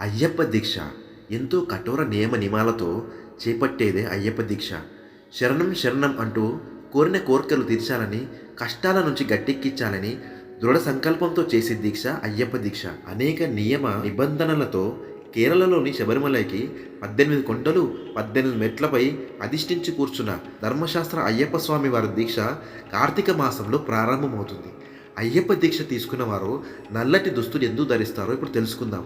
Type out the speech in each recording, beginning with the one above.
అయ్యప్ప దీక్ష. ఎంతో కఠోర నియమ నియమాలతో చేపట్టేదే అయ్యప్ప దీక్ష. శరణం శరణం అంటూ కోరిన కోరికలు తీర్చాలని కష్టాల నుంచి గట్టెక్కించాలని దృఢ సంకల్పంతో చేసే దీక్ష అయ్యప్ప దీక్ష. అనేక నియమ నిబంధనలతో కేరళలోని శబరిమలకి పద్దెనిమిది కొండలు పద్దెనిమిది మెట్లపై అధిష్ఠించి కూర్చున్న ధర్మశాస్త్ర అయ్యప్ప స్వామి వారి దీక్ష కార్తీక మాసంలో ప్రారంభమవుతుంది. అయ్యప్ప దీక్ష తీసుకున్న వారు నల్లటి దుస్తులు ఎందుకు ధరిస్తారో ఇప్పుడు తెలుసుకుందాం.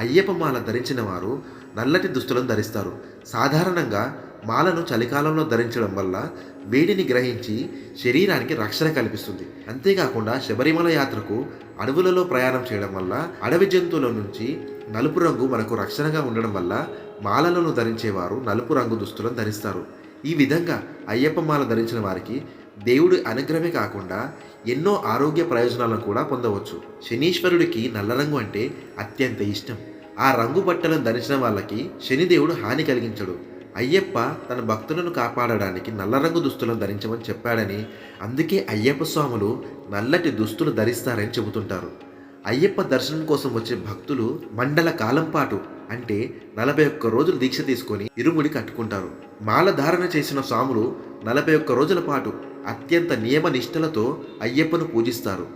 అయ్యప్ప మాల ధరించిన వారు నల్లటి దుస్తులను ధరిస్తారు. సాధారణంగా మాలను చలికాలంలో ధరించడం వల్ల వేడిని గ్రహించి శరీరానికి రక్షణ కల్పిస్తుంది. అంతేకాకుండా శబరిమల యాత్రకు అడవులలో ప్రయాణం చేయడం వల్ల అడవి జంతువుల నుంచి నలుపు రంగు మనకు రక్షణగా ఉండడం వల్ల మాలలను ధరించేవారు నలుపు రంగు దుస్తులను ధరిస్తారు. ఈ విధంగా అయ్యప్ప మాల ధరించిన వారికి దేవుడి అనుగ్రహమే కాకుండా ఎన్నో ఆరోగ్య ప్రయోజనాలను కూడా పొందవచ్చు. శనీశ్వరుడికి నల్ల రంగు అంటే అత్యంత ఇష్టం. ఆ రంగు బట్టలను ధరించిన వాళ్ళకి శనిదేవుడు హాని కలిగించడు. అయ్యప్ప తన భక్తులను కాపాడడానికి నల్ల రంగు దుస్తులను ధరించమని చెప్పాడని అందుకే అయ్యప్ప స్వాములు నల్లటి దుస్తులు ధరిస్తారని చెబుతుంటారు. అయ్యప్ప దర్శనం కోసం వచ్చే భక్తులు మండల కాలం పాటు అంటే నలభై ఒక్క రోజులు దీక్ష తీసుకొని ఇరుముడి కట్టుకుంటారు. మాల ధారణ చేసిన స్వాములు నలభై ఒక్క రోజుల పాటు అత్యంత నియమ నిష్టలతో అయ్యప్పను పూజిస్తారు.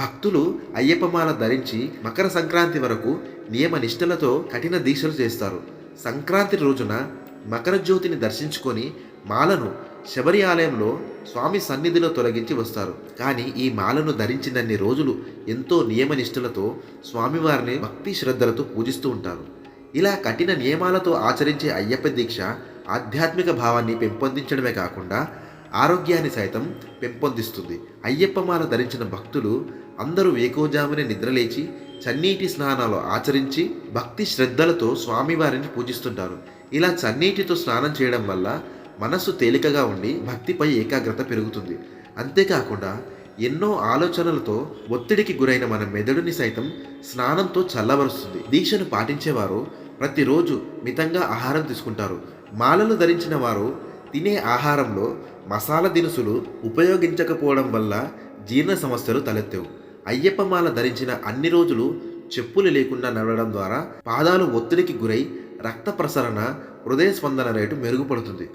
భక్తులు అయ్యప్పమాల ధరించి మకర సంక్రాంతి వరకు నియమ నిష్టలతో కఠిన దీక్షలు చేస్తారు. సంక్రాంతి రోజున మకర జ్యోతిని దర్శించుకొని మాలను శబరి ఆలయంలో స్వామి సన్నిధిలో తొలగించి వస్తారు. కానీ ఈ మాలను ధరించినన్ని రోజులు ఎంతో నియమనిష్టలతో స్వామివారిని భక్తి శ్రద్ధలతో పూజిస్తూ ఉంటారు. ఇలా కఠిన నియమాలతో ఆచరించే అయ్యప్ప దీక్ష ఆధ్యాత్మిక భావాన్ని పెంపొందించడమే కాకుండా ఆరోగ్యాన్ని సైతం పెంపొందిస్తుంది. అయ్యప్పమాల ధరించిన భక్తులు అందరూ వేకోజామునే నిద్రలేచి చన్నీటి స్నానాలు ఆచరించి భక్తి శ్రద్ధలతో స్వామివారిని పూజిస్తుంటారు. ఇలా చన్నీటితో స్నానం చేయడం వల్ల మనస్సు తేలికగా ఉండి భక్తిపై ఏకాగ్రత పెరుగుతుంది. అంతేకాకుండా ఎన్నో ఆలోచనలతో ఒత్తిడికి గురైన మన మెదడుని సైతం స్నానంతో చల్లబరుస్తుంది. దీక్షను పాటించేవారు ప్రతిరోజు మితంగా ఆహారం తీసుకుంటారు. మాలలు ధరించిన వారు తినే ఆహారంలో మసాలా దినుసులు ఉపయోగించకపోవడం వల్ల జీర్ణ సమస్యలు తలెత్తవు. అయ్యప్ప మాల ధరించిన అన్ని రోజులు చెప్పులు లేకుండా నడవడం ద్వారా పాదాలు ఒత్తిడికి గురై రక్త ప్రసరణ హృదయ స్పందన రేటు మెరుగుపడుతుంది.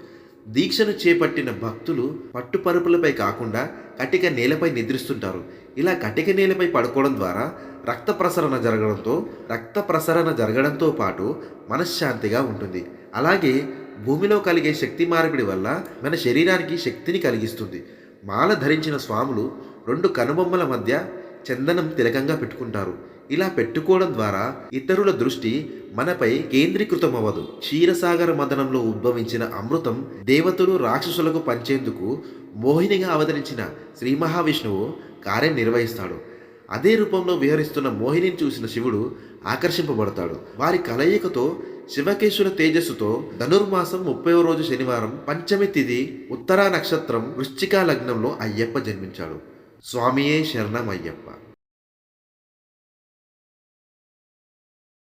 దీక్షను చేపట్టిన భక్తులు పట్టుపరుపులపై కాకుండా కటిక నేలపై నిద్రిస్తుంటారు. ఇలా కటిక నేలపై పడుకోవడం ద్వారా రక్త ప్రసరణ జరగడంతో రక్త ప్రసరణ జరగడంతో పాటు మనశ్శాంతిగా ఉంటుంది. అలాగే భూమిలో కలిగే శక్తి మార్పిడి వల్ల మన శరీరానికి శక్తిని కలిగిస్తుంది. మాల ధరించిన స్వాములు రెండు కనుబొమ్మల మధ్య చందనం తిలకంగా పెట్టుకుంటారు. ఇలా పెట్టుకోవడం ద్వారా ఇతరుల దృష్టి మనపై కేంద్రీకృతమవ్వదు. క్షీరసాగర మదనంలో ఉద్భవించిన అమృతం దేవతలు రాక్షసులకు పంచేందుకు మోహినిగా అవతరించిన శ్రీ మహావిష్ణువు కార్యం నిర్వహిస్తాడు అదే రూపంలో విహరిస్తున్న మోహినిని చూసిన శివుడు ఆకర్షింపబడతాడు. వారి కలయికతో శివకేశుల తేజస్సుతో ధనుర్మాసం ముప్పై రోజు శనివారం పంచమి తిథి ఉత్తరా నక్షత్రం వృశ్చిక లగ్నంలో అయ్యప్ప జన్మించాడు. స్వామియే శరణం అయ్యప్ప